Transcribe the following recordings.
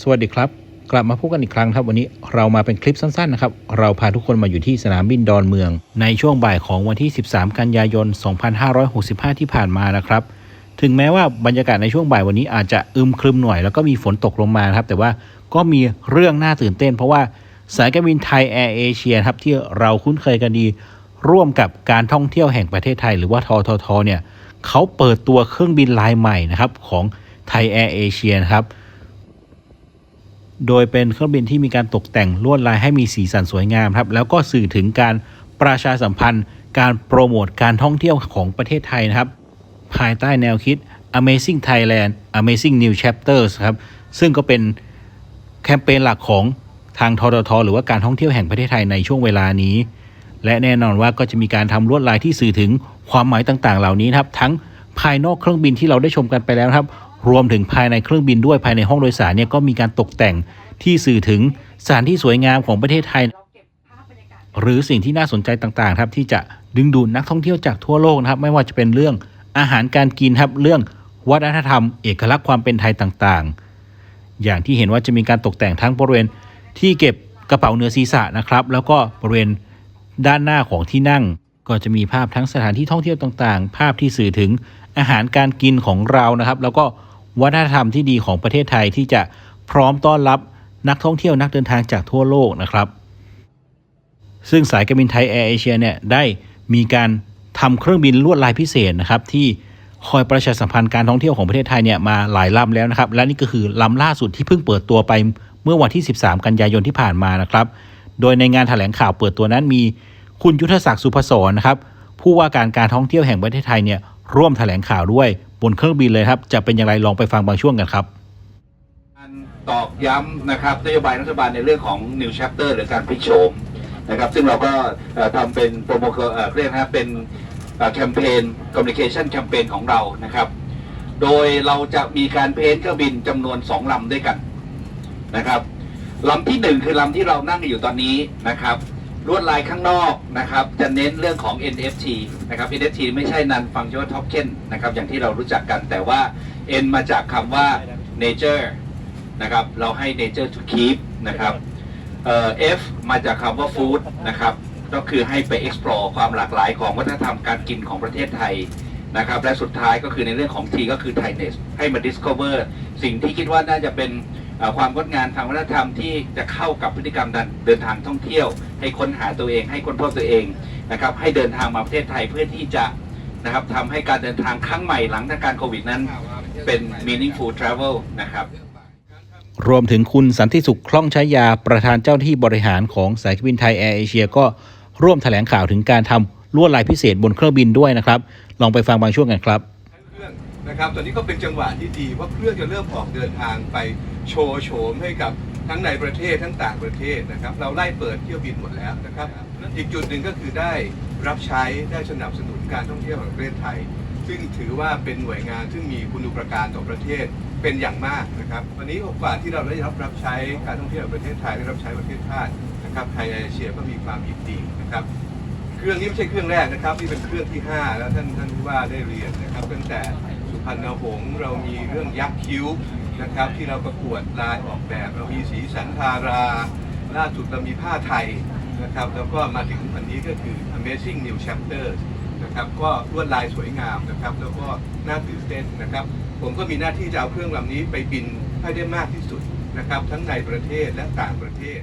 สวัสดีครับ กลับมาพบกันอีกครั้งครับ วันนี้เรามาเป็นคลิปสั้นๆนะครับ เราพาทุกคนมาอยู่ที่สนามบินดอนเมือง ในช่วงบ่ายของวันที่ 13 กันยายน 2565 ที่ผ่านมานะครับ ถึงแม้ว่าบรรยากาศในช่วงบ่ายวันนี้อาจจะอึมครึมหน่อย แล้วก็มีฝนตกลงมาครับ แต่ว่าก็มีเรื่องน่าตื่นเต้น เพราะว่าสายการบินไทยแอร์เอเชียครับที่เราคุ้นเคยกันดี ร่วมกับการท่องเที่ยวแห่งประเทศไทย หรือว่าทททเนี่ยเขาเปิดตัวเครื่องบินลายใหม่นะครับของไทยแอร์เอเชียครับ โดยเป็นเครื่องบินที่มีการตกแต่งลวดลายให้มีสีสันสวยงามครับ แล้วก็สื่อถึงการประชาสัมพันธ์ การโปรโมทการท่องเที่ยวของประเทศไทยนะครับ ภายใต้แนวคิด Amazing Thailand Amazing New Chapters ครับ ซึ่งก็เป็นแคมเปญหลักของทางทททหรือว่าการท่องเที่ยวแห่งประเทศไทยในช่วงเวลานี้ และแน่นอนว่าก็จะมีการทำลวดลายที่สื่อถึงความหมายต่างๆ เหล่านี้นะครับ ทั้งภายนอกเครื่องบินที่เราได้ชมกันไปแล้วครับ รวมถึงภายในเครื่องบินด้วยภายในห้องโดยสารเนี่ยก็มีการตกแต่งที่สื่อถึงสถานที่สวยงามของประเทศไทย หรือสิ่งที่น่าสนใจต่างๆครับที่จะดึงดูดนักท่องเที่ยวจากทั่วโลกนะครับ ไม่ว่าจะเป็นเรื่องอาหารการกินครับเรื่องวัฒนธรรม เอกลักษณ์ความเป็นไทยต่างๆ อย่างที่เห็นว่าจะมีการตกแต่งทั้งบริเวณที่เก็บกระเป๋าเนื้อศีรษะนะครับ แล้วก็บริเวณด้านหน้าของที่นั่ง ก็จะมีภาพทั้งสถานที่ท่องเที่ยวต่างๆ ภาพที่สื่อถึงอาหารการกินของเรานะครับ แล้วก็ วัฒนธรรมที่ดีของประเทศไทยที่จะพร้อมต้อนรับนักท่องเที่ยวนักเดินทางจากทั่วโลกนะครับ ซึ่งสายการบินไทยแอร์เอเชียเนี่ยได้มีการทำเครื่องบินลวดลายพิเศษนะครับที่คอยประชาสัมพันธ์การท่องเที่ยวของประเทศไทยเนี่ยมาหลายลำแล้วนะครับ และนี่ก็คือลำล่าสุดที่เพิ่งเปิดตัวไปเมื่อวันที่ 13 กันยายนที่ผ่านมานะครับ โดยในงานแถลงข่าวเปิดตัวนั้นมีคุณยุทธศักดิ์สุพศรนะครับผู้ว่าการการท่องเที่ยวแห่งประเทศไทยเนี่ยร่วมแถลงข่าวด้วย บนเครื่องบินเลยครับ จะเป็นอย่างไรลองไปฟังบางช่วงกันครับการตอกย้ำนะครับนโยบายรัฐบาลในเรื่องของ New Chapter หรือการพลิกโฉมนะครับ ซึ่งเราก็ทำเป็นโปรโมเเรียกนะครับเป็นแคมเปญคอมมิ n เคชันแคมเปญของเรานะครับ โดยเราจะมีการเพ้นเครื่องบินจำนวน2ลำด้วยกันนะครับลำที่หนึ่งคือลำที่เรานั่งอยู่ตอนนี้นะครับ ลวดลายข้างนอกนะครับ จะเน้นเรื่องของ NFT นะครับ NFT ไม่ใช่ non functional token นะครับ อย่างที่เรารู้จักกันแต่ว่า N มาจากคำว่า nature นะครับ เราให้ nature to keep นะครับเอ่อ F มาจากคำว่า food นะครับ ก็คือให้ไป explore ความหลากหลายของวัฒนธรรมการกินของประเทศไทยนะครับ และสุดท้ายก็คือในเรื่องของ T ก็คือ Thainess ให้มา discover สิ่งที่คิดว่าน่าจะเป็น ความงดงามทางวัฒนธรรมที่จะเข้ากับพฤติกรรมการเดินทางท่องเที่ยว ให้ค้นหาตัวเอง ให้ค้นพบตัวเองนะครับให้เดินทางมาประเทศไทยเพื่อที่จะนะครับทำให้การเดินทางครั้งใหม่หลังจากการโควิดนั้น เป็น meaningful travel นะครับรวมถึงคุณสันติสุขคล่องใช้ยาประธานเจ้าหน้าที่บริหารของสายการบินไทยแอร์เอเชียก็ร่วมแถลงข่าวถึงการทำลวดลายพิเศษบนเครื่องบินด้วยนะครับ ลองไปฟังบางช่วงกันครับ นะครับตอนนี้ก็เป็นจังหวะที่ดีว่าเครื่องจะเริ่มออกเดินทางไปโชว์โฉมให้กับทั้งในประเทศทั้งต่างประเทศนะครับ เราไล่เปิดเที่ยวบินหมดแล้วนะครับอีกจุดหนึ่งก็คือได้รับใช้ได้สนับสนุนการท่องเที่ยวแห่งประเทศไทย ซึ่งถือว่าเป็นหน่วยงานซึ่งมีคุณูปการต่อประเทศเป็นอย่างมากนะครับ วันนี้โอกาสที่เราได้รับรับใช้การท่องเที่ยวประเทศไทยได้รับใช้ประเทศชาตินะครับไทยอร์เอเชียก็มีความยินดีนะครับ เครื่องนี้ไม่ใช่เครื่องแรกนะครับนี่เป็นเครื่องที่ 5 แล้วท่านท่านผู้ว่าได้เรียนนะครับตั้งแต่ พรรณหงเรามีเรื่องยักษ์คิ้วนะครับที่เราประกวดลายออกแบบ เรามีสีสันทาราล่าสุดเรามีผ้าไทยนะครับแล้วก็มาถึงวันนี้ก็คือ Amazing New Chapter นะครับก็ลวดลายสวยงามนะครับแล้วก็น่าตื่นเต้นนะครับ ผมก็มีหน้าที่จะเอาเครื่องลำนี้ไปบินให้ได้มากที่สุดนะครับทั้งในประเทศและต่างประเทศ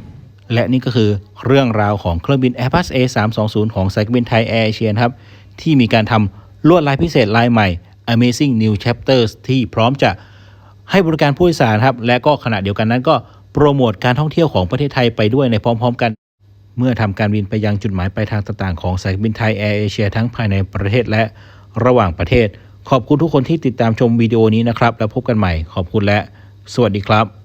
และนี่ก็คือเรื่องราวของเครื่องบิน Airbus A320 ของสายการบินไทยแอร์เอเชียครับที่มีการทำลวดลายพิเศษลายใหม่ Amazing New Chapters ที่พร้อมจะให้บริการผู้โดยสารครับ และก็ขณะเดียวกันนั้นก็โปรโมทการท่องเที่ยวของประเทศไทยไปด้วยในพร้อม ๆ กัน เมื่อทำการบินไปยังจุดหมายปลายทางต่างๆของสายบินไทยแอร์เอเชียทั้งภายในประเทศและระหว่างประเทศ ขอบคุณทุกคนที่ติดตามชมวิดีโอนี้นะครับ แล้วพบกันใหม่ขอบคุณและ สวัสดีครับ